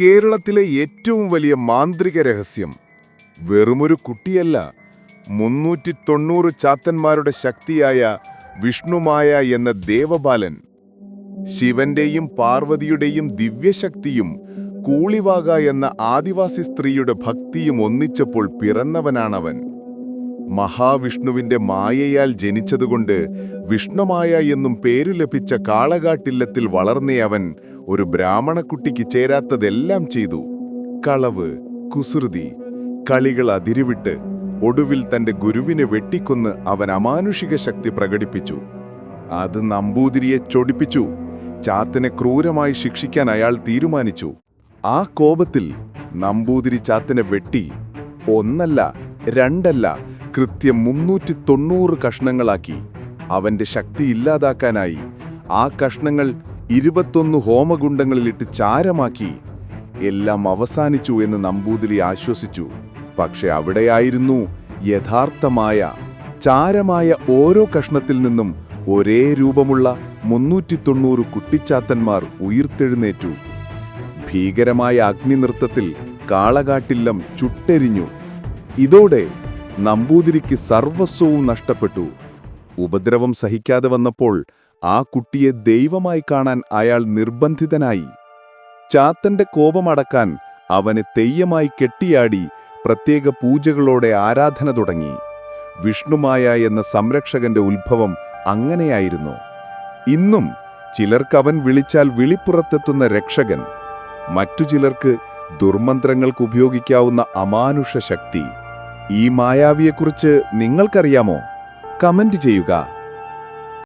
കേരളത്തിലെ ഏറ്റവും വലിയ മാന്ത്രിക രഹസ്യം. വെറുമൊരു കുട്ടിയല്ല മുന്നൂറ്റി തൊണ്ണൂറ് ചാത്തന്മാരുടെ ശക്തിയായ വിഷ്ണുമായ എന്ന ദേവബാലൻ. ശിവന്റെയും പാർവതിയുടെയും ദിവ്യശക്തിയും കൂളിവാക എന്ന ആദിവാസി സ്ത്രീയുടെ ഭക്തിയും ഒന്നിച്ചപ്പോൾ പിറന്നവനാണവൻ. മഹാവിഷ്ണുവിന്റെ മായയാൽ ജനിച്ചതുകൊണ്ട് വിഷ്ണുമായ എന്നും പേരു ലഭിച്ച കാളകാട്ടില്ലത്തിൽ വളർന്നയവൻ ഒരു ബ്രാഹ്മണക്കുട്ടിക്ക് ചേരാത്തതെല്ലാം ചെയ്തു. കളവ് കുസൃതി കളികൾ അതിരിവിട്ട് ഒടുവിൽ തന്റെ ഗുരുവിനെ വെട്ടിക്കൊന്ന് അവൻ അമാനുഷിക ശക്തി പ്രകടിപ്പിച്ചു. അത് നമ്പൂതിരിയെ ചൊടിപ്പിച്ചു. ചാത്തനെ ക്രൂരമായി ശിക്ഷിക്കാൻ അയാൾ തീരുമാനിച്ചു. ആ കോപത്തിൽ നമ്പൂതിരി ചാത്തനെ വെട്ടി. ഒന്നല്ല രണ്ടല്ല കൃത്യം മുന്നൂറ്റി തൊണ്ണൂറ് കഷ്ണങ്ങളാക്കി. അവന്റെ ശക്തി ഇല്ലാതാക്കാനായി ആ കഷ്ണങ്ങൾ ഇരുപത്തൊന്ന് ഹോമഗുണ്ടങ്ങളിലിട്ട് ചാരമാക്കി. എല്ലാം അവസാനിച്ചു എന്ന് നമ്പൂതിരി ആശ്വസിച്ചു. പക്ഷെ അവിടെയായിരുന്നു യഥാർത്ഥമായ ചാരമായ ഓരോ കഷ്ണത്തിൽ നിന്നും ഒരേ രൂപമുള്ള മുന്നൂറ്റി തൊണ്ണൂറ് കുട്ടിച്ചാത്തന്മാർ ഉയിർത്തെഴുന്നേറ്റു. ഭീകരമായ അഗ്നിനൃത്തത്തിൽ കാളകാട്ടില്ലം ചുട്ടെരിഞ്ഞു. ഇതോടെ നമ്പൂതിരിക്ക് സർവസ്വവും നഷ്ടപ്പെട്ടു. ഉപദ്രവം സഹിക്കാതെ വന്നപ്പോൾ ആ കുട്ടിയെ ദൈവമായി കാണാൻ അയാൾ നിർബന്ധിതനായി. ചാത്തന്റെ കോപമടക്കാൻ അവനെ തെയ്യമായി കെട്ടിയാടി പ്രത്യേക പൂജകളോടെ ആരാധന തുടങ്ങി. വിഷ്ണുമായ എന്ന സംരക്ഷകന്റെ ഉത്ഭവം അങ്ങനെയായിരുന്നു. ഇന്നും ചിലർക്കവൻ വിളിച്ചാൽ വിളിപ്പുറത്തെത്തുന്ന രക്ഷകൻ. മറ്റു ചിലർക്ക് ദുർമന്ത്രങ്ങൾക്ക് ഉപയോഗിക്കാവുന്ന അമാനുഷ ശക്തി. ഈ മായാവിയെക്കുറിച്ച് നിങ്ങൾക്കറിയാമോ? കമന്റ് ചെയ്യുക.